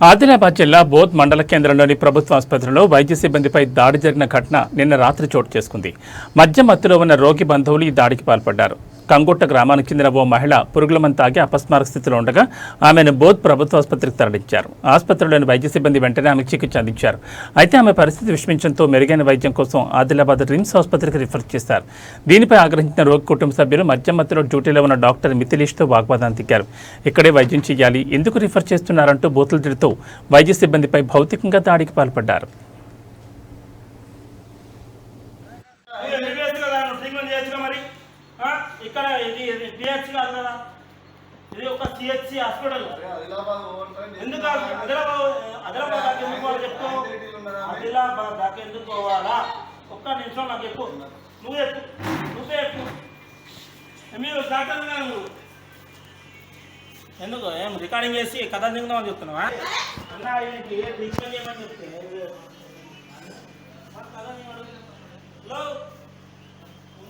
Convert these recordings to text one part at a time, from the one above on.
ఆదిలాబాద్ జిల్లా బోధ్ మండల కేంద్రంలోని ప్రభుత్వ ఆసుపత్రిలో వైద్య సిబ్బందిపై దాడి జరిగిన ఘటన నిన్న రాత్రి చోటు చేసుకుంది. మధ్య మత్తులో ఉన్న రోగి బంధువులు ఈ దాడికి పాల్పడ్డారు. కంగుట్ట గ్రామానికి చెందిన ఓ మహిళ పురుగులమని తాగి అపస్మారక స్థితిలో ఉండగా ఆమెను బోధ్ ప్రభుత్వ ఆసుపత్రికి తరలించారు. ఆసుపత్రిలోని వైద్య సిబ్బంది వెంటనే ఆమెకు చికిత్స అందించారు. అయితే ఆమె పరిస్థితి విషమించడంతో మెరుగైన వైద్యం కోసం ఆదిలాబాద్ రిమ్స్ ఆసుపత్రికి రిఫర్ చేశారు. దీనిపై ఆగ్రహించిన రోగి కుటుంబ సభ్యులు మధ్య మధ్యలో డ్యూటీలో ఉన్న డాక్టర్ మిథిలేష్తో వాగ్వాదాన్ని దిగారు ఇక్కడే వైద్యం చేయాలి ఎందుకు రిఫర్ చేస్తున్నారంటూ బూతులు తిడుతూ వైద్య సిబ్బందిపై భౌతికంగా దాడికి పాల్పడ్డారు. ట్రీట్మెంట్ చేయొచ్చుగా మరి. ఇక్కడ ఇది పిహెచ్ కాదు కదా? ఇది ఒక సిహెచ్సి హాస్పిటల్ ఎందుకు ఆదిలాబాద్ ఆదిలాబాద్ దాకా ఎందుకు పోవాలి చెప్పు? ఆదిలాబాద్ దాకా ఎందుకు పోవాలా? ఒక్క నిమిషం నాకు చెప్పు. నువ్వు చెప్పు. నువ్వే చెప్పు. మీరు డాక్టర్ నువ్వు ఎందుకు? ఏం రికార్డింగ్ చేసి కథ దిగుదామని చెప్తున్నావా? అన్నా ఈయనకి ట్రీట్మెంట్ చేయమని చెప్తే. హలో ఇంకా రికార్డింగ్ చేసుకొని కథ వాడు.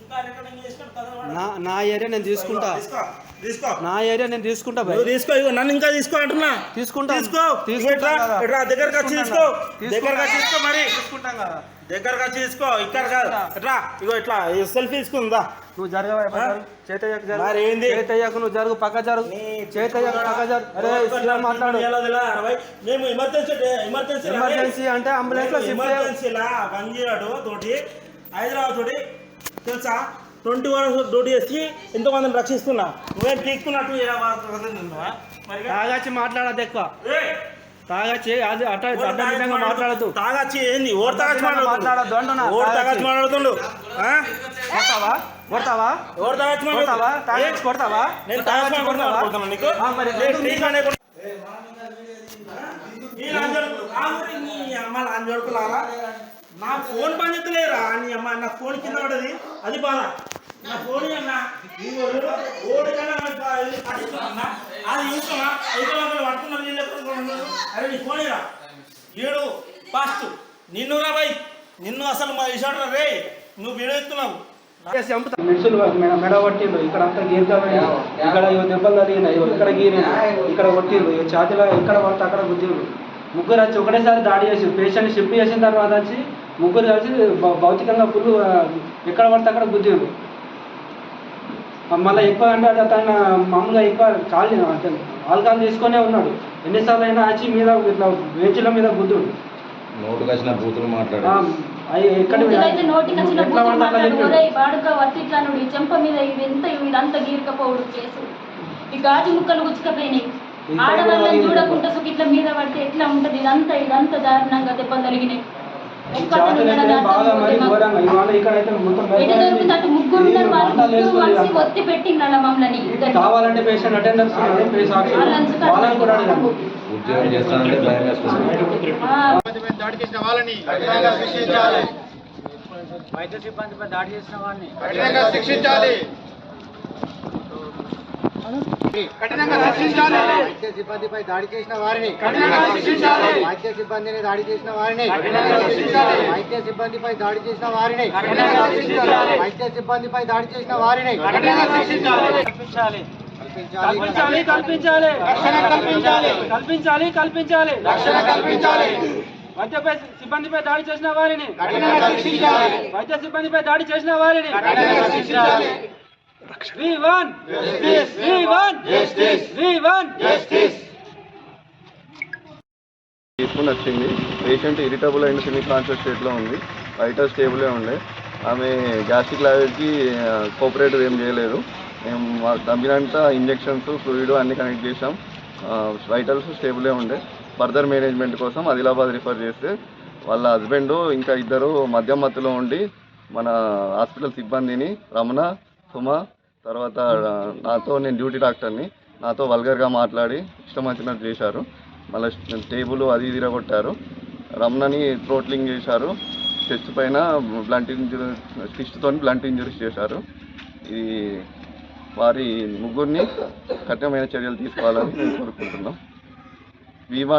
నా నా ఏరియా నేను తీసుకుంటా. తీసుకో తీసుకో. నా ఏరియా నేను తీసుకుంటా భయ్ తీసుకో ఇగో నన్ను ఇంకా తీసుకో అంటున్నా. తీసుకుంటా. తీసుకో. తీసుకుంటాం. ఇట్రా, దగ్గరకు వచ్చి తీసుకో. దగ్గరకు వచ్చి తీసుకో మరి. తీసుకుంటాం కదా. దగ్గరకు వచ్చి తీసుకో ఇక్కడ కాదు. ఇట్లా ఇగో ఇట్లా సెల్ఫీ తీసుకుందా నువ్వు జరగవా? చేతయ్యకు మరి ఏంది? జరుగు చేతయ్యకు నువ్వు జరుగు పక్క జరుగు. చేతయ్యకు పక్క జరుగు. అరే శ్రీరామ్ మాట్లాడు. మేము ఎమర్జెన్సీ ఎమర్జెన్సీ ఎమర్జెన్సీ అంటే అంబులెన్స్లో చేయ- ఎమర్జెన్సీలా బంజీరాడు తోటి. హైదరాబాద్ తోటి. తెలుసా? ట్వంటీ అవర్స్ డ్యూటీ చేసి ఎంతో మందిని రక్షిస్తున్నా. నువ్వేం తీసుకున్నట్టు? మరి తాగచ్చి మాట్లాడద్దు ఎక్కువ. ఏయ్! తాగచ్చి అది అట్ట ఓటు అడ్డ తాగొచ్చి విధంగా మాట్లాడద్దు. తాగొచ్చి ఏంది? ఓటు తాగొచ్చి మాట్లాడొద్దు అంటున్నా. తాగొచ్చి మాట్లాడుతుండు? కొడతావా? కొడతావా? ఓటు తాగొచ్చి కొడతావా? తాగచ్చి కొడతావా? నేను తాగొచ్చి కొడతావా? నీకు? మరి లేకుండా- ఈ లాంజోడుకు, ఆగురి నా ఫోన్ పని చేస్తలేరా నీ అమ్మ నా ఫోన్ కింద పడది అది బాధ. నా ఫోన్ అన్నా ఓడి కన్నా నాకు అది చూసుకోమా అయితే వాళ్ళు పట్టుకున్నారు వీళ్ళు ఎక్కడ అరే నీ ఫోన్ రా. ఏడు ఫాస్ట్. నిన్ను రా బై నిన్ను అసలు మా ఇషాడు రే నువ్వు వీడియో ఎత్తున్నావు. మెడిసిన్ మెడ మెడ కొట్టిండు ఇక్కడ అంతా గీర్కపోయింది ఇక్కడ ఇవి దెబ్బలు తగిలినాయి. ఇక్కడ గీరిండు ఇక్కడ కొట్టిండు ఈ ఛాతీలో ఎక్కడ పడితే అక్కడ గుద్దిండు ముగ్గురు వచ్చి ఒకటేసారి దాడి చేసి పేషెంట్ షిఫ్ట్ చేసిన తర్వాత వచ్చి ముగ్గురు కలిసి భౌతికంగా ఫుల్ ఎక్కడ పడితే అక్కడ గుద్దిండు మళ్ళీ ఎక్కువ అంటే అది అతను మామూలుగా ఎక్కువ కాలి అతను ఆల్కహాల్ తీసుకొనే ఉన్నాడు. ఎన్నిసార్లు అయినా వచ్చి మీద ఇట్లా బెంచ్ల మీద గుద్దుడు నోటుకు వచ్చిన బూతులు మాట్లాడు. చెంప మీద ఇదంతా ఇదంతా గీరకపోవడు చేసు ఈ గాజు ముక్కలు గుచ్చుకపోయినాయి. ఆడవాళ్ళని కూడా చూడకుండా సుఖ ఇట్లా మీద పడితే ఎట్లా ఉంటది? ఇదంతా ఇదంతా దారుణంగా దెబ్బలు మనిషి ఒత్తి మమ్మల్ని. కావాలంటే పేషెంట్ అటెండర్స్ ఆ, దాడి చేసిన వాళ్ళని కఠినంగా శిక్షించాలి వైద్య సిబ్బందిపై దాడి చేసిన వాడిని కఠినంగా శిక్షించాలి. సిబ్బందిపై దాడి చేసిన వారిని సిబ్బందిని దాడి చేసిన వారిని సిబ్బందిపై దాడి చేసిన వారిని సిబ్బందిపై దాడి చేసిన వారిని కల్పించాలి. కల్పించాలి. కల్పించాలి కల్పించాలి. రక్షణ కల్పించాలి. కల్పించాలి కల్పించాలి. రక్షణ కల్పించాలి. వైద్యపై సిబ్బందిపై దాడి చేసిన వారిని. వైద్య సిబ్బందిపై దాడి చేసిన వారిని. కఠినంగా శిక్షించాలి V one V one V one తీసుకుని వచ్చింది patient irritable and semi conscious స్టేట్లో ఉంది. వైటల్ స్టేబులే ఉండే. ఆమె గ్యాస్ట్రిక్ లావేజ్కి కోఆపరేటివ్ ఏం చేయలేదు. మేము తగినంత ఇంజెక్షన్స్ ఫ్లూయిడ్ అన్ని కనెక్ట్ చేసాం వైటల్స్ స్టేబులే ఉండే. ఫర్దర్ మేనేజ్మెంట్ కోసం ఆదిలాబాద్ రిఫర్ చేస్తే వాళ్ళ హస్బెండ్ ఇంకా ఇద్దరు మద్యం మత్తులో ఉండి మన హాస్పిటల్ సిబ్బందిని రమణ సుమ తర్వాత నాతో నేను డ్యూటీ డాక్టర్ని. నాతో వల్గర్గా మాట్లాడి ఇష్టం వచ్చినట్టు చేశారు. మళ్ళీ టేబుల్ అది తిరగొట్టారు రమ్నని రమణని థ్రోట్లింగ్ చేశారు. చెస్ట్ పైన బ్లంట్ ఇంజురీ స్టిచ్తో బ్లంట్ ఇంజురీస్ చేశారు. ఈ వారి ముగ్గురిని కఠినమైన చర్యలు తీసుకోవాలని మేము కోరుకుంటున్నాం. వివాన్